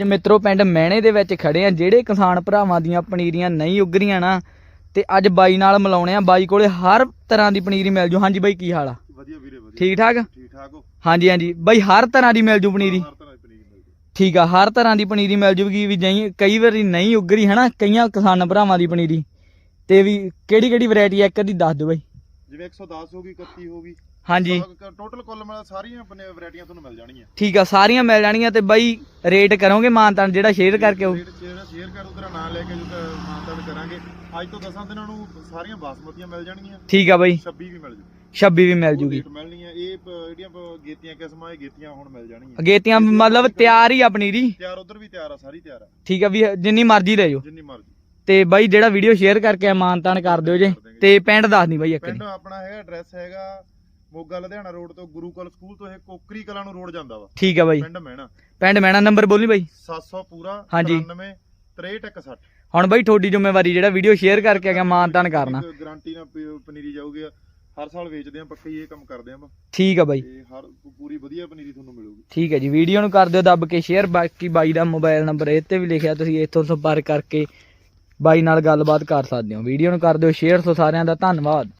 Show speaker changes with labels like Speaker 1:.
Speaker 1: ਜੇ ਮਿੱਤਰੋ ਪਿੰਡ ਮਹਿਣੇ ਦੇ ਵਿੱਚ ਖੜੇ ਆ ਜਿਹੜੇ ਕਿਸਾਨ ਭਰਾਵਾਂ ਦੀਆਂ ਪਨੀਰੀਆਂ ਨਹੀਂ ਉੱਗ ਰਹੀਆਂ ਨਾ ਤੇ ਅੱਜ ਬਾਈ ਨਾਲ ਮਿਲਾਉਣੇ ਆ। ਬਾਈ ਕੋਲੇ ਹਰ ਤਰ੍ਹਾਂ ਦੀ ਪਨੀਰੀ ਮਿਲ ਜੂ। ਹਾਂਜੀ ਬਾਈ ਕੀ ਹਾਲ ਆ?
Speaker 2: ਵਧੀਆ ਵੀਰੇ ਵਧੀਆ।
Speaker 1: ਠੀਕ ਠਾਕ?
Speaker 2: ਠੀਕ ਠਾਕ ਹੋ?
Speaker 1: ਹਾਂਜੀ ਹਾਂਜੀ। ਬਾਈ ਹਰ ਤਰ੍ਹਾਂ ਦੀ ਮਿਲ ਜੂ ਪਨੀਰੀ? ਠੀਕ ਆ ਹਰ ਤਰ੍ਹਾਂ ਦੀ ਪਨੀਰੀ ਮਿਲ ਜੂਗੀ ਵੀ ਜਈ ਕਈ ਵਾਰੀ ਨਹੀਂ ਉੱਗ ਰਹੀ ਹਨਾ? ਕਈਆਂ ਕਿਸਾਨ ਭਰਾਵਾਂ ਦੀ ਪਨੀਰੀ। ਤੇ ਵੀ ਕਿਹੜੀ ਕਿਹੜੀ ਵੈਰਾਈਟੀ ਆ? ਇੱਕ ਦੀ ਦੱਸ ਦਿਓ ਬਾਈ।
Speaker 2: ਜਿਵੇਂ 110 ਹੋ ਗਈ 31 ਹੋ ਗਈ।
Speaker 1: ਹਾਂਜੀ।
Speaker 2: ਟੋਟਲ ਕੁੱਲ ਮਿਲਾ ਸਾਰੀਆਂ ਵੈਰਾਈਟੀਆਂ ਤੁਹਾਨੂੰ ਮਿਲ ਜਾਣਗੀਆਂ
Speaker 1: ਠੀਕ ਆ ਸਾਰੀਆਂ ਮਿਲ ਜਾਣਗੀਆਂ ਤੇ ਬਾਈ ਰੇਟ ਕਰੋਗੇ ਮਾਨਤਾਨ ਜਿਹੜਾ ਸ਼ੇਅਰ ਕਰਕੇ ਆਊ।
Speaker 2: ਰੇਟ ਸ਼ੇਅਰ ਕਰ ਉਧਰ ਨਾਂ ਲੈ ਕੇ ਜਦੋਂ ਮਾਨਤਾਨ ਕਰਾਂਗੇ। ਅੱਜ ਤੋਂ 10 ਦਿਨਾਂ ਨੂੰ ਸਾਰੀਆਂ ਬਾਸਮਤੀਆਂ ਮਿਲ ਜਾਣਗੀਆਂ।
Speaker 1: ਠੀਕ ਆ ਬਾਈ।
Speaker 2: 26 ਵੀ ਮਿਲ ਜੂ।
Speaker 1: 26 ਵੀ ਮਿਲ
Speaker 2: ਉਹ
Speaker 1: ਜੂਗੀ।
Speaker 2: ਰੇਟ ਮਿਲਣੀਆਂ। ਇਹ ਪ- ਜਿਹੜੀਆਂ ਪ- ਗੇਤੀਆਂ ਕਿਸਮਾਂ ਇਹ ਗੇਤੀਆਂ ਹੁਣ ਮਿਲ ਜਾਣਗੀਆਂ।
Speaker 1: ਅਗੇਤੀਆਂ ਮਤਲਬ ਤਿਆਰ ਹੀ ਆ ਪਨੀਰੀ
Speaker 2: ਤਿਆਰ ਉਧਰ ਵੀ ਤਿਆਰ ਆ ਸਾਰੀ ਤਿਆਰ ਆ।
Speaker 1: ਠੀਕ ਆ ਵੀ ਜਿੰਨੀ ਮਰਜ਼ੀ ਲੈ ਜਾਓ।
Speaker 2: ਜਿੰਨੀ ਮਰਜ਼ੀ।
Speaker 1: ਤੇ ਬਾਈ ਜਿਹੜਾ ਵੀਡੀਓ ਸ਼ੇਅਰ ਕਰਕੇ ਮਾਨਤਾਨ ਕਰ ਦਿਓ ਜੇ। ਤੇ ਪਿੰਡ ਦੱਸ ਨਹੀਂ ਬਾਈ ਇੱਕ
Speaker 2: ਪਿੰਡ
Speaker 1: ਦੀ
Speaker 2: ਆਪਣਾ ਹੈਗਾ ਐਡਰੈਸ ਹੈਗਾ ਮੋਗਾ ਲੁਧਿਆਣਾ ਰੋਡ ਤੋਂ ਗੁਰੂਕੁਲ ਸਕੂਲ ਤੋਂ ਇਹ ਕੋਕਰੀ ਕਲਾਂ ਨੂੰ ਰੋਡ ਜਾਂਦਾ ਵਾ।
Speaker 1: ਠੀਕ ਆ ਬਾਈ।
Speaker 2: ਪਿੰਡ ਮਹਿਣਾ।
Speaker 1: ਪਿੰਡ ਮੈਣਾ ਨੰਬਰ ਬੋਲੀ ਬਾਈ।
Speaker 2: 700 ਪੂਰਾ
Speaker 1: ਹਾਂਜੀ।
Speaker 2: 93 6361
Speaker 1: ਹੁਣ ਬਾਈ ਤੁਹਾਡੀ ਜ਼ਿੰਮੇਵਾਰੀ ਜਿਹੜਾ ਵੀਡੀਓ ਸ਼ੇਅਰ ਕਰਕੇ ਹੈਗਾ ਮਾਨਤਾਨ ਕਰਨਾ।
Speaker 2: ਗਾਰੰਟੀ ਨਾਲ ਪ- ਪਨੀਰੀ ਜਾਊਗੀ ਹਰ ਸਾਲ ਵੇਚਦੇ ਆ ਪੱਕੇ ਇਹ ਕੰਮ ਕਰਦੇ ਆ
Speaker 1: ਠੀਕ ਆ ਬਾਈ।
Speaker 2: ਤੇ ਹਰ ਪੂਰੀ ਵਧੀਆ ਪਨੀਰੀ ਤੁਹਾਨੂੰ ਮਿਲੂਗੀ।
Speaker 1: ਠੀਕ ਹੈ ਜੀ ਵੀਡੀਓ ਨੂੰ ਕਰ ਦਿਓ ਦੱਬ ਕੇ ਸ਼ੇਅਰ ਬਾਕੀ ਬਾਈ ਦਾ ਮੋਬਾਈਲ ਨੰਬਰ ਇਹ ਤੇ ਵੀ ਲਿਖਿਆ ਤੁਸੀਂ ਇੱਥੋਂ ਸੰਪਰਕ ਕਰਕੇ ਬਾਈ ਨਾਲ ਗੱਲਬਾਤ ਕਰ ਸਕਦੇ ਹੋ। ਵੀਡੀਓ ਨੂੰ ਕਰ ਦਿਓ ਸ਼ੇਅਰ ਸੋ ਸਾਰਿਆਂ ਦਾ ਧੰਨਵਾਦ।